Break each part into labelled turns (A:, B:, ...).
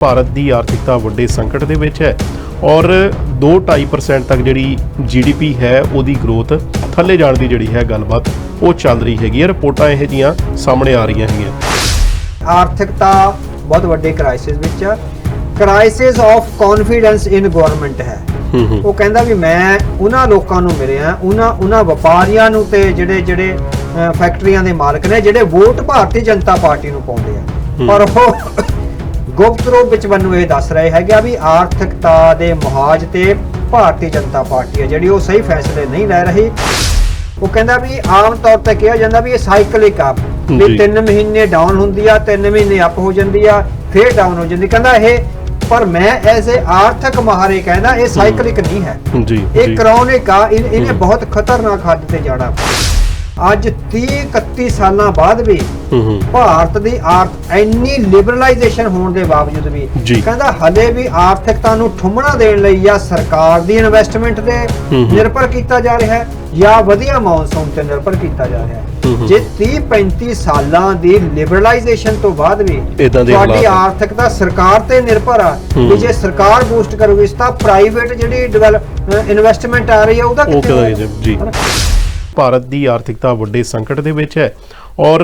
A: ਭਾਰਤ ਦੀ ਆਰਥਿਕਤਾ ਵੱਡੇ ਸੰਕਟ ਦੇ ਵਿੱਚ ਹੈ ਔਰ 2.5% ਤੱਕ ਜਿਹੜੀ ਜੀਡੀਪੀ ਹੈ ਉਹਦੀ ਗਰੋਥ ਥੱਲੇ ਜਾਣ ਦੀ ਜਿਹੜੀ ਹੈ ਗੱਲਬਾਤ ਉਹ ਚੱਲ ਰਹੀ ਹੈਗੀ ਹੈ। ਰਿਪੋਰਟਾਂ ਇਹ ਜੀਆਂ ਸਾਹਮਣੇ ਆ ਰਹੀਆਂ ਹੈਗੀਆਂ।
B: ਆਰਥਿਕਤਾ ਬਹੁਤ ਵੱਡੇ ਕ੍ਰਾਈਸਿਸ ਵਿੱਚ ਆ crisis of confidence in government ਹੈ।
A: ਹੂੰ ਹੂੰ।
B: ਉਹ ਕਹਿੰਦਾ ਵੀ ਮੈਂ ਉਹਨਾਂ ਲੋਕਾਂ ਨੂੰ ਮਿਲਿਆ ਉਹਨਾਂ ਉਹਨਾਂ ਵਪਾਰੀਆਂ ਨੂੰ ਤੇ ਜਿਹੜੇ ਜਿਹੜੇ ਫੈਕਟਰੀਆਂ ਦੇ ਮਾਲਕ ਨੇ ਜਿਹੜੇ ਵੋਟ ਭਾਰਤੀ ਜਨਤਾ ਪਾਰਟੀ ਨੂੰ ਪਾਉਂਦੇ ਆ।
A: ਹੂੰ।
B: ਪਰ ਉਹ ਗੁਪਤ ਰੂਪ ਵਿੱਚ ਮੈਨੂੰ ਇਹ ਦੱਸ ਰਹੇ ਹੈਗੇ ਆ ਵੀ ਆਰਥਿਕਤਾ ਦੇ ਮੁਹਾਜ ਤੇ ਭਾਰਤੀ ਜਨਤਾ ਪਾਰਟੀ ਹੈ ਜਿਹੜੀ ਉਹ ਸਹੀ ਫੈਸਲੇ ਨਹੀਂ ਲੈ ਰਹੀ। ਉਹ ਕਹਿੰਦਾ ਵੀ ਆਮ ਤੌਰ ਤੇ ਕਿਹਾ ਜਾਂਦਾ ਵੀ ਇਹ ਸਾਈਕਲਿਕ ਆ। ਵੀ
A: ਜੀ।
B: 3 ਮਹੀਨੇ ਡਾਊਨ ਹੁੰਦੀ ਆ 3 ਮਹੀਨੇ ਅਪ ਹੋ ਜਾਂਦੀ ਆ ਫੇਰ ਡਾਊਨ ਹੋ ਜਾਂਦੀ। ਕਹਿੰਦਾ ਇਹ ਪਰ ਮੈਂ ਐਸੇ ਆਰਥਿਕ ਮਾਹਰੇ ਕਹਿੰਦਾ ਇਹ ਸਾਈਕਲਿਕ ਨਹੀਂ ਹੈ।
A: ਜੀ
B: ਇਹ ਕਰੋਨਿਕ ਆ ਇਹਨੇ। ਬਹੁਤ ਖਤਰਨਾਕ ਹੱਦ ਤੇ ਜਾਣਾ। ਅੱਜ 30 31 ਸਾਲਾਂ ਬਾਅਦ ਵੀ ਭਾਰਤ ਦੀ ਆਰਥ ਇੰਨੀ ਲਿਬਰਲਾਈਜੇਸ਼ਨ ਹੋਣ ਦੇ ਬਾਵਜੂਦ ਵੀ। ਕਹਿੰਦਾ ਹਲੇ ਵੀ ਆਰਥਿਕਤਾ ਨੂੰ ਠੁੰਮਣਾ ਦੇਣ ਲਈ ਜਾਂ ਸਰਕਾਰ ਦੀ ਇਨਵੈਸਟਮੈਂਟ ਤੇ। ਨਿਰਭਰ ਕੀਤਾ ਜਾ ਰਿਹਾ ਹੈ ਜਾਂ ਵਧੀਆ ਮੌਨਸੂਨ ਤੇ ਨਿਰਭਰ ਕੀਤਾ ਜਾ ਰਿਹਾ। ਹੈ ਜੇ 30 35 ਸਾਲਾਂ ਦੀ ਲਿਬਰਲਾਈਜੇਸ਼ਨ ਤੋਂ ਬਾਅਦ ਵੀ ਤੁਹਾਡੀ
A: ਆ।
B: ਆਰਥਿਕਤਾ ਸਰਕਾਰ ਤੇ ਨਿਰਭਰ ਆ। ਵੀ ਜੇ ਸਰਕਾਰ ਬੂਸਟ ਕਰੂਗੀ ਤਾਂ ਪ੍ਰਾਈਵੇਟ ਜਿਹੜੀ ਡਿਵੈਲਪ ਇਨਵੈਸਟਮੈਂਟ ਆ ਰਹੀ ਹੈ ਉਹਦਾ
A: ਉਹ
B: ਕਿੱਥੇ?
A: ਜੀ? ਭਾਰਤ ਦੀ ਆਰਥਿਕਤਾ ਵੱਡੇ ਸੰਕਟ ਦੇ ਵਿੱਚ ਹੈ ਔਰ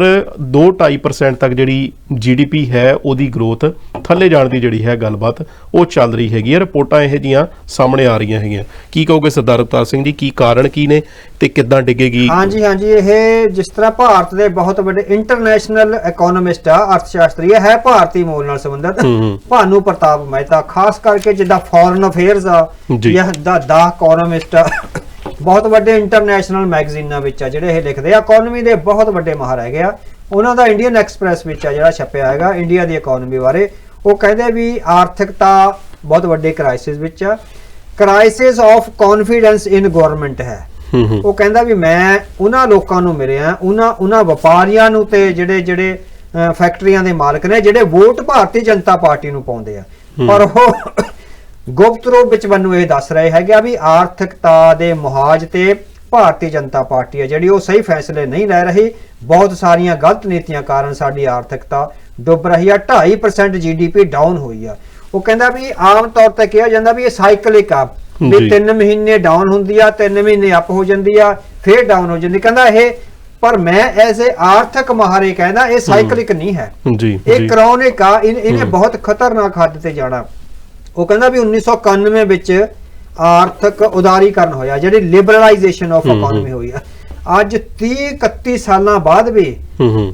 A: 2.5% ਤੱਕ ਜਿਹੜੀ ਜੀਡੀਪੀ ਹੈ ਉਹਦੀ ਗਰੋਥ ਥੱਲੇ ਜਾਣ ਦੀ ਜਿਹੜੀ ਹੈ ਗੱਲਬਾਤ ਉਹ ਚੱਲ ਰਹੀ ਹੈਗੀ ਹੈ ਰਿਪੋਰਟਾਂ ਇਹ ਜੀਆਂ ਸਾਹਮਣੇ ਆ ਰਹੀਆਂ ਹੈਗੀਆਂ ਕੀ ਕਹੋਗੇ ਸਰਦਾਰ ਅਵਤਾਰ ਸਿੰਘ ਜੀ ਕੀ ਕਾਰਨ ਕੀ ਨੇ ਤੇ ਕਿੱਦਾਂ ਡਿੱਗੇਗੀ
B: ਹਾਂਜੀ ਹਾਂਜੀ ਇਹ ਜਿਸ ਤਰ੍ਹਾਂ ਭਾਰਤ ਦੇ ਬਹੁਤ ਵੱਡੇ ਇੰਟਰਨੈਸ਼ਨਲ ਇਕਨੋਮਿਸਟ ਆ ਅਰਥਸ਼ਾਸਤਰੀ ਹੈ ਭਾਰਤੀ ਮੂਲ ਨਾਲ ਸੰਬੰਧਿਤ। ਭਾਨੂ ਪ੍ਰਤਾਪ ਮਹਿਤਾ ਖਾਸ ਕਰਕੇ ਜਿੱਦਾਂ ਫੋਰਨ ਅਫੇਅਰਸ ਆ
A: ਜੀ।
B: ਜਾਂ ਦਾ ਦਾ ਇਕਨੋਮਿਸਟ ਆ ਬਹੁਤ ਵੱਡੇ ਇੰਟਰਨੈਸ਼ਨਲ ਮੈਗਜ਼ੀਨਾਂ ਵਿੱਚ ਆ ਜਿਹੜੇ ਇਹ ਲਿਖਦੇ ਆ। ਇਕਨੋਮੀ ਦੇ ਬਹੁਤ ਵੱਡੇ ਮਾਹਰ ਹੈਗੇ ਆ। ਉਹਨਾਂ ਦਾ ਇੰਡੀਅਨ ਐਕਸਪ੍ਰੈਸ ਵਿੱਚ ਆ ਜਿਹੜਾ ਛਪਿਆ ਹੈਗਾ ਇੰਡੀਆ ਦੀ ਇਕਨੋਮੀ ਬਾਰੇ। ਉਹ ਕਹਿੰਦੇ ਵੀ ਆਰਥਿਕਤਾ ਬਹੁਤ ਵੱਡੇ ਕ੍ਰਾਈਸਿਸ ਵਿੱਚ ਆ। Crisis of confidence in government ਹੈ। ਉਹ ਕਹਿੰਦਾ ਵੀ ਮੈਂ ਉਹਨਾਂ ਲੋਕਾਂ ਨੂੰ ਮਿਲਿਆ ਉਹਨਾਂ ਉਹਨਾਂ ਵਪਾਰੀਆਂ ਨੂੰ ਤੇ ਜਿਹੜੇ ਜਿਹੜੇ ਫੈਕਟਰੀਆਂ ਦੇ ਮਾਲਕ ਨੇ ਜਿਹੜੇ ਵੋਟ ਭਾਰਤੀ ਜਨਤਾ ਪਾਰਟੀ ਨੂੰ ਪਾਉਂਦੇ ਆ। ਪਰ ਉਹ ਗੁਪਤ ਰੂਪ ਵਿੱਚ ਮੈਨੂੰ ਇਹ ਦੱਸ ਰਹੇ ਹੈਗੇ ਆ ਵੀ ਆਰਥਿਕਤਾ ਦੇ ਮੁਹਾਜ ਤੇ ਭਾਰਤੀ ਜਨਤਾ ਪਾਰਟੀ ਹੈ ਜਿਹੜੀ ਉਹ ਸਹੀ ਫੈਸਲੇ ਨਹੀਂ ਲੈ ਰਹੀ। ਬਹੁਤ ਸਾਰੀਆਂ ਗਲਤ ਨੀਤੀਆਂ ਕਾਰਨ ਸਾਡੀ ਆਰਥਿਕਤਾ ਡੁੱਬ ਰਹੀ ਆ। 2.5% ਜੀਡੀਪੀ ਡਾਊਨ ਹੋਈ ਆ। ਉਹ ਕਹਿੰਦਾ ਵੀ ਆਮ ਤੌਰ ਤੇ ਕਿਹਾ ਜਾਂਦਾ ਵੀ ਇਹ ਸਾਈਕਲਿਕ ਆ। ਵੀ 3 ਮਹੀਨੇ ਡਾਊਨ ਹੁੰਦੀ ਆ 3 ਮਹੀਨੇ ਅਪ ਹੋ ਜਾਂਦੀ ਆ ਫੇਰ ਡਾਊਨ ਹੋ ਜਾਂਦੀ। ਕਹਿੰਦਾ ਇਹ ਪਰ ਮੈਂ ਐਸੇ ਆਰਥਿਕ ਮਾਹਰੇ ਕਹਿੰਦਾ ਇਹ ਸਾਈਕਲਿਕ ਨਹੀਂ ਹੈ।
A: ਜੀ
B: ਇਹ ਕਰੋਨਿਕ ਆ ਇਹਨੇ। ਬਹੁਤ ਖਤਰਨਾਕ ਹੱਦ ਤੇ ਜਾਣਾ। ਉਹ ਕਹਿੰਦਾ ਵੀ 1991 ਵਿੱਚ ਆਰਥਿਕ ਉਦਾਰੀਕਰਨ ਹੋਇਆ ਜਿਹੜੀ ਲਿਬਰਲਾਈਜੇਸ਼ਨ ਆਫ। ਇਕਨੋਮੀ ਹੋਈ ਆ ਅੱਜ 30 31 ਸਾਲਾਂ ਬਾਅਦ ਵੀ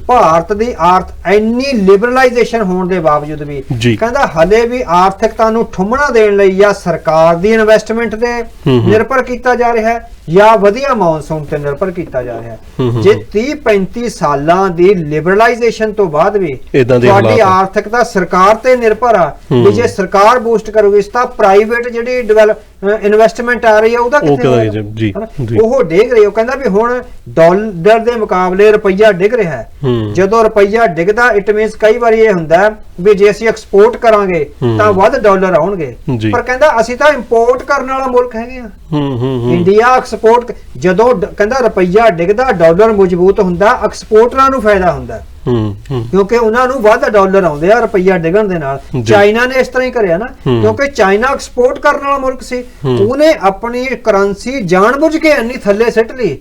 B: ਭਾਰਤ ਦੀ ਆਰਥ ਇੰਨੀ ਲਿਬਰਲਾਈਜੇਸ਼ਨ ਹੋਣ ਦੇ ਬਾਵਜੂਦ ਵੀ। ਕਹਿੰਦਾ ਹਲੇ ਵੀ ਆਰਥਿਕਤਾ ਨੂੰ ਠੁੰਮਣਾ ਦੇਣ ਲਈ ਜਾਂ ਸਰਕਾਰ ਦੀ ਇਨਵੈਸਟਮੈਂਟ ਤੇ। ਨਿਰਭਰ ਕੀਤਾ ਜਾ ਰਿਹਾ ਹੈ ਜਾਂ ਵਧੀਆ ਮੌਨਸੂਨ ਤੇ ਨਿਰਭਰ ਕੀਤਾ ਜਾ ਰਿਹਾ
A: ਹੂੰ
B: ਜੇ
A: ਹੂੰ।
B: 30 35 ਸਾਲਾਂ ਦੀ ਲਿਬਰਲਾਈਜੇਸ਼ਨ ਤੋਂ ਬਾਅਦ ਵੀ ਤੁਹਾਡੀ
A: ਆ।
B: ਆਰਥਿਕਤਾ ਸਰਕਾਰ ਤੇ ਨਿਰਭਰ ਆ। ਵੀ ਜੇ ਸਰਕਾਰ ਬੂਸਟ ਕਰੂਗੀ ਤਾਂ ਪ੍ਰਾਈਵੇਟ ਜਿਹੜੀ ਡਿਵੈਲਪ ਇਨਵੈਸਟਮੈਂਟ ਆ ਰਹੀ ਹੈ ਉਹਦਾ
A: ਉਹ
B: ਕਿੱਥੇ। ਉਹ ਡਿੱਗ ਰਹੀ ਉਹ ਕਹਿੰਦਾ ਵੀ ਹੁਣ ਡਾਲਰ ਦੇ ਮੁਕਾਬਲੇ ਰੁਪਈਆ ਡਿੱਗ ਰਿਹਾ ਹੈ। ਜਦੋਂ ਰੁਪਈਆ ਡਿੱਗਦਾ ਇਟ ਮੀਨਸ ਕਈ ਵਾਰੀ ਇਹ ਹੁੰਦਾ ਵੀ ਜੇ ਅਸੀਂ ਐਕਸਪੋਰਟ ਕਰਾਂਗੇ। ਤਾਂ ਵੱਧ ਡਾਲਰ ਆਉਣਗੇ। ਪਰ ਕਹਿੰਦਾ ਅਸੀਂ ਤਾਂ ਇੰਪੋਰਟ ਕਰਨ ਵਾਲਾ ਮੁਲਕ ਹੈਗੇ ਆ ਇੰਡੀਆ ਐਕਸਪੋਰਟ ਜਦੋਂ ਕਹਿੰਦਾ ਰੁਪਈਆ ਡਿੱਗਦਾ ਡਾਲਰ ਮਜ਼ਬੂਤ ਹੁੰਦਾ ਐਕਸਪੋਰਟਰਾਂ ਨੂੰ ਫਾਇਦਾ ਹੁੰਦਾ
A: ਹੂੰ ਹੂੰ
B: ਕਿਉਂਕਿ ਉਹਨਾਂ ਨੂੰ ਵੱਧ ਡਾਲਰ ਆਉਂਦੇ ਆ ਰੁਪਈਆ ਡਿੱਗਣ ਦੇ ਨਾਲ। ਚਾਈਨਾ ਨੇ ਇਸ ਤਰ੍ਹਾਂ ਹੀ ਕਰਿਆ ਨਾ। ਕਿਉਂਕਿ ਚਾਈਨਾ ਐਕਸਪੋਰਟ ਕਰਨ ਵਾਲਾ ਮੁਲਕ ਸੀ। ਉਹਨੇ ਆਪਣੀ ਕਰੰਸੀ ਜਾਣਬੁੱਝ ਕੇ ਇੰਨੀ ਥੱਲੇ ਸਿੱਟ ਲਈ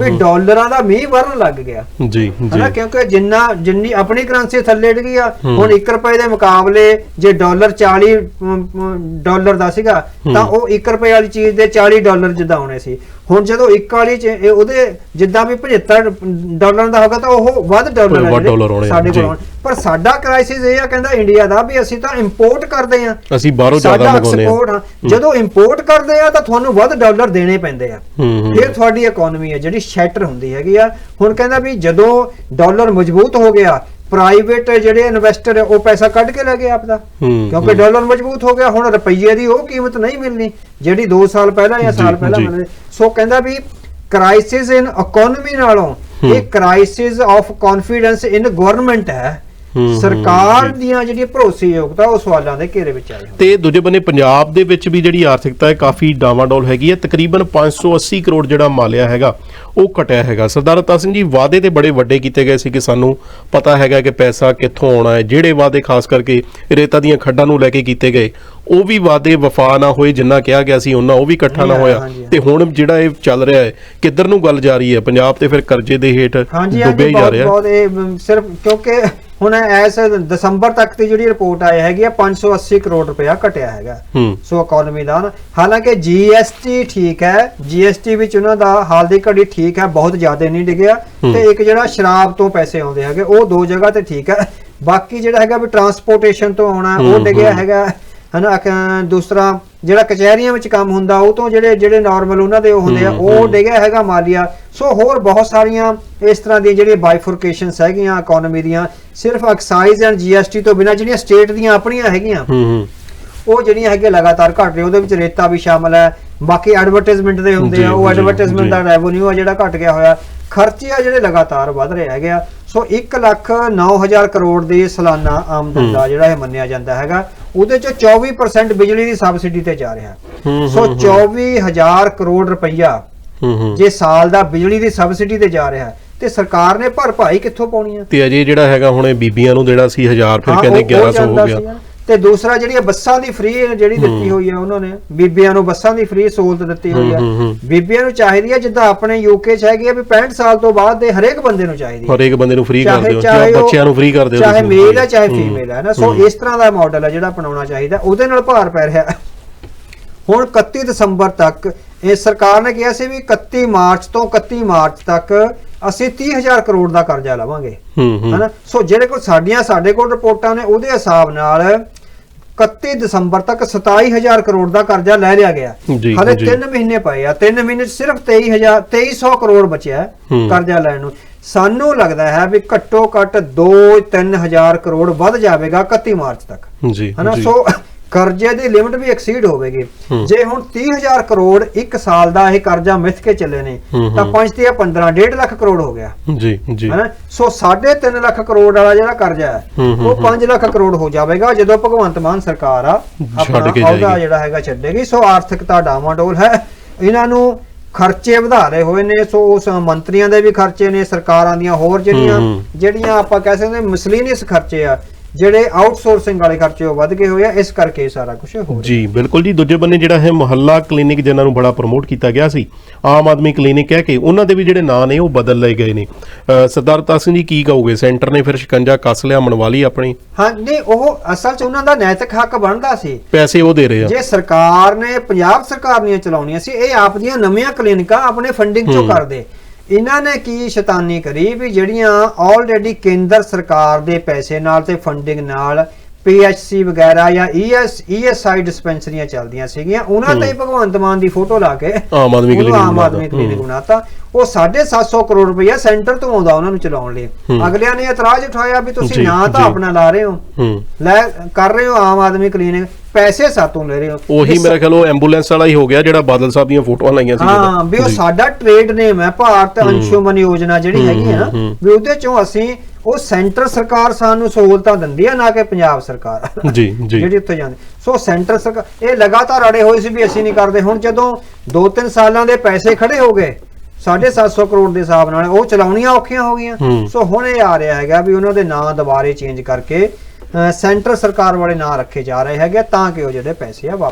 B: ਵੀ ਡਾਲਰਾਂ ਦਾ ਮੀਂਹ ਵਰਨ ਲੱਗ ਗਿਆ
A: ਜੀ
B: ਹਨਾ
A: ਜੀ
B: ਕਿਉਂਕਿ ਜਿੰਨਾ ਜਿੰਨੀ ਆਪਣੀ ਕਰੰਸੀ ਥੱਲੇ ਡਿੱਗੀ ਆ। ਹੁਣ 1 ਰੁਪਏ ਦੇ ਮੁਕਾਬਲੇ ਜੇ ਡਾਲਰ 40 ਅਮ, ਅਮ, ਡਾਲਰ ਦਾ ਸੀਗਾ ਤਾਂ। ਉਹ 1 ਰੁਪਏ ਵਾਲੀ ਚੀਜ਼ ਦੇ 40 ਡਾਲਰ ਜਿੱਦਾਂ ਆਉਣੇ ਸੀ ਹੁਣ ਜਦੋਂ 1 ਵਾਲੀ ਚ ਇਹ ਉਹਦੇ ਜਿੱਦਾਂ ਵੀ 75 ਡਾਲਰ ਦਾ ਹੋਗਾ ਤਾਂ ਉਹ ਵੱਧ ਡਾਲਰ ਆ, ਸਾਡੇ। ਕੋਲ। ਪਰ ਸਾਡਾ ਕ੍ਰਾਈਸਿਸ ਇਹ ਆ ਕਹਿੰਦਾ ਇੰਡੀਆ ਦਾ ਵੀ ਅਸੀਂ ਤਾਂ ਇੰਪੋਰਟ ਕਰਦੇ ਆ
A: ਅਸੀਂ ਬਾਹਰੋਂ ਜ਼ਿਆਦਾ ਮੰਗਾਉਂਦੇ ਆ।
B: ਜਦੋਂ ਇੰਪੋਰਟ ਕਰਦੇ ਆ ਤਾਂ ਤੁਹਾਨੂੰ ਵੱਧ ਡਾਲਰ ਦੇਣੇ ਪੈਂਦੇ ਆ।
A: ਹੂੰ ਹੂੰ
B: ਫਿਰ ਤੁਹਾਡੀ ਇਕਨੋਮੀ ਹੈ ਜਿਹੜੀ ਸ਼ੈਟਰ ਹੁੰਦੀ ਹੈਗੀ ਆ। ਹੁਣ ਕਹਿੰਦਾ ਵੀ ਜਦੋਂ ਡਾਲਰ ਮਜ਼ਬੂਤ ਹੋ ਗਿਆ ਪ੍ਰਾਈਵੇਟ ਜਿਹੜੇ ਇਨਵੈਸਟਰ ਉਹ ਪੈਸਾ ਕੱਢ ਕੇ ਲੈ ਗਏ ਆਪਦਾ ਕਿਉਂਕਿ। ਡਾਲਰ ਮਜ਼ਬੂਤ ਹੋ ਗਿਆ ਹੁਣ ਰੁਪਈਏ ਦੀ ਉਹ ਕੀਮਤ ਨਹੀਂ ਮਿਲਣੀ ਜਿਹੜੀ 2 ਸਾਲ ਪਹਿਲਾਂ ਜਾਂ ਸਾਲ ਪਹਿਲਾਂ। ਮਿਲਣੀ ਸੋ ਕਹਿੰਦਾ ਵੀ ਕ੍ਰਾਈਸਿਸ ਇਨ ਇਕਨੋਮੀ ਨਾਲੋਂ। ਇਹ crisis of confidence in government ਹੂੰ, ਸਰਕਾਰ ਦੀਆਂ ਜਿਹੜੀਆਂ ਭਰੋਸੇਯੋਗਤਾ ਉਹ ਸਵਾਲਾਂ ਦੇ ਘੇਰੇ ਵਿੱਚ ਆਈ
A: ਤੇ ਦੂਜੇ ਬੰਨੇ ਪੰਜਾਬ ਦੇ ਵਿੱਚ ਵੀ ਜਿਹੜੀ ਆਰਥਿਕਤਾ ਹੈ ਕਾਫੀ ਡਾਵਾਡੋਲ ਹੈਗੀ ਹੈ। ਤਕਰੀਬਨ 580 ਕਰੋੜ ਜਿਹੜਾ ਮਾਲਿਆ ਹੈਗਾ ਉਹ ਘਟਿਆ ਹੈਗਾ। ਸਰਦਾਰ ਅਵਤਾਰ ਸਿੰਘ ਜੀ ਵਾਅਦੇ ਤੇ ਬੜੇ ਵੱਡੇ ਕੀਤੇ ਗਏ ਸੀ ਕਿ ਸਾਨੂੰ ਪਤਾ ਹੈਗਾ ਕਿ ਪੈਸਾ ਕਿੱਥੋਂ ਆਉਣਾ ਹੈ। ਜਿਹੜੇ ਵਾਅਦੇ ਖਾਸ ਕਰਕੇ ਰੇਤਾ ਦੀਆਂ ਖੱਡਾਂ ਨੂੰ ਲੈ ਕੇ ਕੀਤੇ ਗਏ ਉਹ ਵੀ ਵਾਅਦੇ ਵਫਾ ਨਾ ਹੋਏ ਜਿੰਨਾ ਕਿਹਾ ਗਿਆ ਸੀ ਉਹਨਾਂ ਉਹ ਵੀ ਇਕੱਠਾ ਨਾ ਹੋਇਆ। ਤੇ ਹੁਣ ਜਿਹੜਾ ਇਹ ਚੱਲ ਰਿਹਾ ਹੈ ਕਿੱਧਰ ਨੂੰ ਗੱਲ ਜਾ ਰਹੀ ਹੈ? ਪੰਜਾਬ ਤੇ ਫਿਰ ਕਰਜ਼ੇ ਦੇ ਹੇਠ
B: ਹਾਂਜੀ
A: ਡੁੱਬਿਆ
B: ਹਾਂਜੀ
A: ਹੀ ਜਾ
B: ਬਹੁਤ
A: ਰਿਹਾ
B: ਇਹ ਸਿਰਫ ਕਿਉਂਕਿ ਹੁਣ ਐਸ ਦਸੰਬਰ ਤੱਕ ਦੀ ਜਿਹੜੀ ਰਿਪੋਰਟ ਆਈ ਹੈਗੀ ਆ 580 ਕਰੋੜ ਰੁਪਇਆ ਘਟਿਆ ਹੈਗਾ। ਸੋ ਇਕਨੋਮੀ ਦਾ ਹਾਲਾਂਕਿ ਜੀਐਸਟੀ ਠੀਕ ਹੈ ਜੀਐਸਟੀ ਵਿੱਚ ਉਹਨਾਂ ਦਾ ਹਾਲ ਦੀ ਘੜੀ ਠੀਕ ਹੈ ਬਹੁਤ ਜ਼ਿਆਦਾ ਨਹੀਂ ਡਿੱਗਿਆ। ਤੇ ਇੱਕ ਜਿਹੜਾ ਸ਼ਰਾਬ ਤੋਂ ਪੈਸੇ ਆਉਂਦੇ ਹੈਗੇ ਉਹ ਦੋ ਜਗ੍ਹਾ ਤੇ ਠੀਕ ਹੈ। ਬਾਕੀ ਜਿਹੜਾ ਹੈਗਾ ਵੀ ਟਰਾਂਸਪੋਰਟੇਸ਼ਨ ਤੋਂ ਆਉਣਾ ਉਹ ਡਿੱਗਿਆ। ਹੈਗਾ। ਹਨਾ ਦੂਸਰਾ ਜਿਹੜਾ ਕਚਹਿਰੀਆਂ ਵਿੱਚ ਕੰਮ ਹੁੰਦਾ ਉਹ ਤੋਂ ਜਿਹੜੇ ਜਿਹੜੇ ਨਾਰਮਲ ਉਹਨਾਂ ਦੇ ਉਹ ਹੁੰਦੇ ਆ ਉਹ। ਡਿੱਗਿਆ ਹੈਗਾ ਮਾਲੀਆ। ਸੋ ਹੋਰ ਬਹੁਤ ਸਾਰੀਆਂ ਇਸ ਤਰ੍ਹਾਂ ਦੀਆਂ ਜਿਹੜੀਆਂ ਬਾਈਫੋਰਕੇਸ਼ਨਸ ਹੈਗੀਆਂ ਇਕਨੋਮੀ ਦੀਆਂ ਸਿਰਫ ਐਕਸਾਈਜ਼ ਐਂਡ ਜੀਐਸਟੀ ਤੋਂ ਬਿਨਾਂ ਜਿਹੜੀਆਂ ਸਟੇਟ ਦੀਆਂ ਆਪਣੀਆਂ ਹੈਗੀਆਂ ਉਹ ਜਿਹੜੀਆਂ ਹੈਗੀਆਂ ਲਗਾਤਾਰ ਘਟ ਰਹੀ ਉਹਦੇ ਵਿੱਚ ਰੇਤਾ ਵੀ ਸ਼ਾਮਲ ਹੈ। ਬਾਕੀ ਐਡਵਰਟਾਈਜ਼ਮੈਂਟ ਦੇ ਹੁੰਦੇ ਆ ਉਹ ਐਡਵਰਟਾਈਜ਼ਮੈਂਟ। ਦਾ ਰੈਵਨਿਊ ਆ ਜਿਹੜਾ ਘਟ ਗਿਆ ਹੋਇਆ। ਖਰਚੇ ਆ ਜਿਹੜੇ ਲਗਾਤਾਰ ਵਧ ਰਹੇ ਹੈਗੇ ਆ। ਸੋ 1 ਲੱਖ 9000 ਕਰੋੜ ਦੀ ਸਾਲਾਨਾ ਆਮਦਨ ਦਾ ਜਿਹੜਾ ਇਹ ਮੰਨਿਆ ਜਾਂਦਾ ਹੈਗਾ। ਉਹਦੇ ਚ 24% ਬਿਜਲੀ ਦੀ ਸਬਸਿਡੀ ਤੇ ਜਾ ਰਿਹਾ। ਸੋ
A: ਹੂੰ,
B: 24000 ਕਰੋੜ ਰੁਪਈਆ ਜੇ ਸਾਲ ਦਾ ਬਿਜਲੀ ਦੀ ਸਬਸਿਡੀ ਤੇ ਜਾ ਰਿਹਾ ਤੇ ਸਰਕਾਰ ਨੇ ਭਰਪਾਈ ਕਿੱਥੋਂ ਪਾਉਣੀ ਆ
A: ਤੇ ਅਜੇ ਜਿਹੜਾ ਹੈਗਾ ਹੁਣ ਬੀਬੀਆਂ ਨੂੰ ਜਿਹੜਾ ਸੀ 1000 ਫਿਰ ਕਹਿੰਦੇ
B: ਉਹ- ਉਹ
A: 1100
B: ਚੱਲਦਾ
A: ਹੋ ਗਿਆ।
B: ਤੇ ਦੂਸਰਾ ਜਿਹੜੀਆਂ ਬੱਸਾਂ ਦੀ ਫ੍ਰੀ ਜਿਹੜੀ ਦਿੱਤੀ ਹੋਈ ਹੈ ਉਹਨਾਂ ਨੇ ਬੀਬੀਆਂ ਨੂੰ ਬੱਸਾਂ ਦੀ ਫ੍ਰੀ ਸਹੂਲਤ ਦਿੱਤੀ ਹੋਈ ਹੈ। ਬੀਬੀਆਂ ਨੂੰ ਚਾਹੀਦੀ ਹੈ ਜਿੱਦਾਂ ਆਪਣੇ ਯੂਕੇ ਚ ਹੈਗੀ ਹੈ ਵੀ 65 ਸਾਲ ਤੋਂ ਬਾਅਦ ਦੇ ਹਰੇਕ ਬੰਦੇ ਨੂੰ ਚਾਹੀਦੀ ਹੈ
A: ਹਰੇਕ ਬੰਦੇ ਨੂੰ ਫ੍ਰੀ ਕਰ ਦਿਓ
B: ਉਹ-
A: ਬੱਚਿਆਂ ਨੂੰ ਫ੍ਰੀ ਕਰ ਦਿਓ
B: ਚਾਹੇ। ਮੇਲ ਹੈ ਚਾਹੇ। ਫੀਮੇਲ ਹੈ ਨਾ ਸੋ ਇਸ ਤਰ੍ਹਾਂ ਦਾ ਮਾਡਲ ਹੈ ਜਿਹੜਾ ਅਪਣਾਉਣਾ ਚਾਹੀਦਾ ਉਹਦੇ ਨਾਲ ਭਾਰ ਪੈ ਰਿਹਾ। ਹੁਣ 31 ਦਸੰਬਰ ਤੱਕ ਇਹ ਸਰਕਾਰ ਨੇ ਕਿਹਾ ਸੀ ਵੀ 31 ਮਾਰਚ ਤੋਂ 31 ਮਾਰਚ ਤੱਕ ਅਸੀਂ 30000 ਕਰੋੜ ਦਾ ਕਰਜ਼ਾ ਲਵਾਂਗੇ। ਹਨਾ? ਸੋ ਜਿਹੜੇ ਕੋਲ ਸਾਡੀਆਂ ਸਾਡੇ ਕੋਲ ਰਿਪੋਰਟਾਂ ਨੇ ਉਹਦੇ ਹਿਸਾਬ ਨਾਲ 31 ਦਸੰਬਰ ਤੱਕ 27000 ਕਰੋੜ ਦਾ ਕਰਜ਼ਾ ਲੈ ਲਿਆ ਗਿਆ। ਹਲੇ
A: ਜੀ।
B: 3 ਮਹੀਨੇ ਪਏ ਆ। 3 ਮਹੀਨੇ ਸਿਰਫ 23000 2300 ਕਰੋੜ ਬਚਿਆ। ਕਰਜ਼ਾ ਲੈਣ ਨੂੰ। ਸਾਨੂੰ ਲੱਗਦਾ ਹੈ ਵੀ ਘੱਟੋ ਘੱਟ 2 3000 ਕਰੋੜ ਵੱਧ ਜਾਵੇਗਾ 31 ਮਾਰਚ ਤੱਕ। ਹਨਾ। ਸੋ ਕਰਜ਼ੇ ਦੀ ਲਿਮਟ ਵੀ ਐਕਸੀਡ ਹੋਵੇਗੀ
A: ਹੂੰ।
B: ਜੇ ਹੁਣ 30000 ਕਰੋੜ ਇੱਕ ਸਾਲ ਦਾ ਇਹ ਕਰਜ਼ਾ ਮਿਥ ਕੇ ਚੱਲੇ ਨੇ
A: ਹੂੰ,
B: ਤਾਂ
A: ਹੂੰ।
B: 5 ਤੇ 15 1.5 ਲੱਖ ਕਰੋੜ ਹੋ ਗਿਆ
A: ਜੀ ਜੀ
B: ਹਨਾ ਸੋ 3.5 ਲੱਖ ਕਰੋੜ ਵਾਲਾ ਜਿਹੜਾ ਕਰਜ਼ਾ ਹੈ
A: ਹੂੰ, ਹੂੰ,
B: ਉਹ 5 ਲੱਖ ਕਰੋੜ ਹੋ ਜਾਵੇਗਾ ਜਦੋਂ ਭਗਵੰਤ ਮਾਨ ਸਰਕਾਰ ਆ ਆਪਣਾ ਅਹੁਦਾ। ਜਿਹੜਾ ਹੈਗਾ ਛੱਡੇਗੀ ਸੋ ਆਰਥਿਕਤਾ ਡਾਵਾਡੋਲ ਹੈ ਇਹਨਾਂ ਨੂੰ ਖਰਚੇ ਵਧਾ ਰਹੇ ਹੋਏ ਨੇ ਸੋ ਉਸ ਮੰਤਰੀਆਂ ਦੇ ਵੀ ਖਰਚੇ ਨੇ ਸਰਕਾਰਾਂ ਦੀਆਂ ਹੋਰ ਜਿਹੜੀਆਂ
A: ਹੂੰ, ਹੂੰ।
B: ਜਿਹੜੀਆਂ ਆਪਾਂ ਕਹਿ ਸਕਦੇ ਹਾਂ ਮਿਸਲੀਨੀਅਸ ਖਰਚੇ ਆ ਜਿਹੜੇ ਆਊਟਸੋਰਸਿੰਗ ਵਾਲੇ ਖਰਚੇ ਉਹ ਵੱਧ ਗਏ ਹੋਏ ਆ ਇਸ ਕਰਕੇ ਸਾਰਾ ਕੁਝ ਹੋ ਰਿਹਾ।
A: ਜੀ ਬਿਲਕੁਲ ਜੀ। ਦੂਜੇ ਬੰਨੇ ਜਿਹੜਾ ਹੈ ਮੁਹੱਲਾ ਕਲੀਨਿਕ ਜਿਨ੍ਹਾਂ ਨੂੰ ਬੜਾ ਪ੍ਰਮੋਟ ਕੀਤਾ ਗਿਆ ਸੀ ਆਮ ਆਦਮੀ ਕਲੀਨਿਕ ਕਹਿ ਕੇ ਉਹਨਾਂ ਦੇ ਵੀ ਜਿਹੜੇ ਨਾਂ ਨੇ ਉਹ ਬਦਲ ਲਏ ਗਏ ਨੇ। ਸਰਦਾਰ ਸਿੰਘ ਜੀ ਕੀ ਕਹੋਗੇ? ਸੈਂਟਰ ਨੇ ਫਿਰ ਸ਼ਿਕੰਜਾ ਕੱਸ ਲਿਆ ਮਨਵਾ ਲਈ ਆਪਣੀ।
B: ਹਾਂ ਨਹੀਂ ਉਹ ਅਸਲ 'ਚ ਉਹਨਾਂ ਦਾ ਨੈਤਿਕ ਹੱਕ ਬਣਦਾ ਸੀ।
A: ਪੈਸੇ ਉਹ ਦੇ ਰਹੇ ਆ।
B: ਜੇ ਸਰਕਾਰ ਨੇ ਪੰਜਾਬ ਸਰਕਾਰ ਨੇ ਚਲਾਉਣੀਆਂ ਸੀ ਇਹ ਆਪ ਦੀਆਂ ਨਵੀਆਂ ਕਲੀਨਿਕਾਂ ਆਪਣੇ ਫੰਡਿੰਗ ਚੋਂ। ਕਰਦੇ। ਇਹਨਾਂ ਨੇ ਕੀ ਸ਼ੈਤਾਨੀ ਕਰੀ ਵੀ ਜਿਹੜੀਆਂ ਆਲਰੇਡੀ ਕੇਂਦਰ ਸਰਕਾਰ ਦੇ ਪੈਸੇ ਨਾਲ ਤੇ ਫੰਡਿੰਗ ਨਾਲ ਪੀਐਚਸੀ ਵਗੈਰਾ ਜਾਂ ਈਐਸ ਈਐਸਆਈ ਡਿਸਪੈਂਸਰੀਆਂ ਚੱਲਦੀਆਂ ਸੀਗੀਆਂ ਉਹਨਾਂ ਤੇ ਭਗਵੰਤ ਮਾਨ ਦੀ ਫੋਟੋ ਲਾ ਕੇ
A: ਆਮ ਆਦਮੀ ਕਲੀਨਿਕ
B: ਆਮ। ਆਦਮੀ ਕਲੀਨਿਕ। ਬਣਾਤਾ ਉਹ 750 ਕਰੋੜ ਰੁਪਇਆ ਸੈਂਟਰ ਤੋਂ ਆਉਂਦਾ ਉਹਨਾਂ ਨੂੰ ਚਲਾਉਣ ਲਈ। ਅਗਲਿਆਂ ਨੇ ਇਤਰਾਜ਼ ਉਠਾਇਆ ਵੀ ਤੁਸੀਂ ਨਾ ਤਾਂ। ਆਪਣਾ ਲਾ ਰਹੇ ਹੋ ਲੈ ਕਰ ਰਹੇ ਹੋ ਆਮ ਆਦਮੀ ਕਲੀਨਿਕ ਪੈਸੇ ਸਾਤੋਂ ਲੈ ਰਹੇ ਹੋ
A: ਉਹੀ ਮੇਰਾ ਖਿਆਲ ਉਹ ਐਂਬੂਲੈਂਸ ਵਾਲਾ ਹੀ ਹੋ ਗਿਆ ਜਿਹੜਾ ਬਾਦਲ ਸਾਹਿਬ ਦੀਆਂ ਫੋਟੋਆਂ ਲਾਈਆਂ ਸੀ
B: ਹਾਂ ਵੀ ਉਹ। ਸਾਡਾ ਟ੍ਰੇਡ ਨੇਮ ਹੈ ਭਾਰਤ। ਅੰਸ਼ੁਮਨ ਯੋਜਨਾ ਜਿਹੜੀ ਹੈਗੀ ਹੈ ਨਾ। ਵੀ ਉਹਦੇ ਚੋਂ ਅਸੀਂ ਉਹ ਸੈਂਟਰ ਸਰਕਾਰ ਸਾਨੂੰ ਸਹੂਲਤਾਂ ਦਿੰਦੀ ਹੈ ਨਾ ਕਿ ਪੰਜਾਬ ਸਰਕਾਰ।
A: ਜੀ ਜੀ।
B: ਜਿਹੜੀ ਉੱਥੇ ਜਾਂਦੀ। ਸੋ ਸੈਂਟਰ ਸਰਕਾਰ ਇਹ ਲਗਾਤਾਰ ਅੜੇ ਹੋਏ ਸੀ ਵੀ ਅਸੀਂ ਨਹੀਂ ਕਰਦੇ। ਹੁਣ ਜਦੋਂ 2-3 ਸਾਲਾਂ ਦੇ ਪੈਸੇ ਖੜੇ ਹੋ ਗਏ 750 ਕਰੋੜ ਦੇ ਹਿਸਾਬ ਨਾਲ ਉਹ ਚਲਾਉਣੀਆਂ ਔਖੀਆਂ ਹੋ ਗਈਆਂ। ਸੋ ਹੁਣ ਇਹ ਆ ਰਿਹਾ ਹੈਗਾ ਵੀ ਉਹਨਾਂ ਦੇ ਨਾਂ ਦੁਬਾਰੇ ਚੇਂਜ ਕਰਕੇ ਸੈਂਟਰ ਸਰਕਾਰ ਵਾਲੇ ਨਾਂ ਰੱਖੇ ਜਾ ਰਹੇ ਹੈਗੇ ਤਾਂ ਕਿ ਉਹ ਜਿਹੜੇ ਪੈਸੇ ਆ ਵਾਪਸ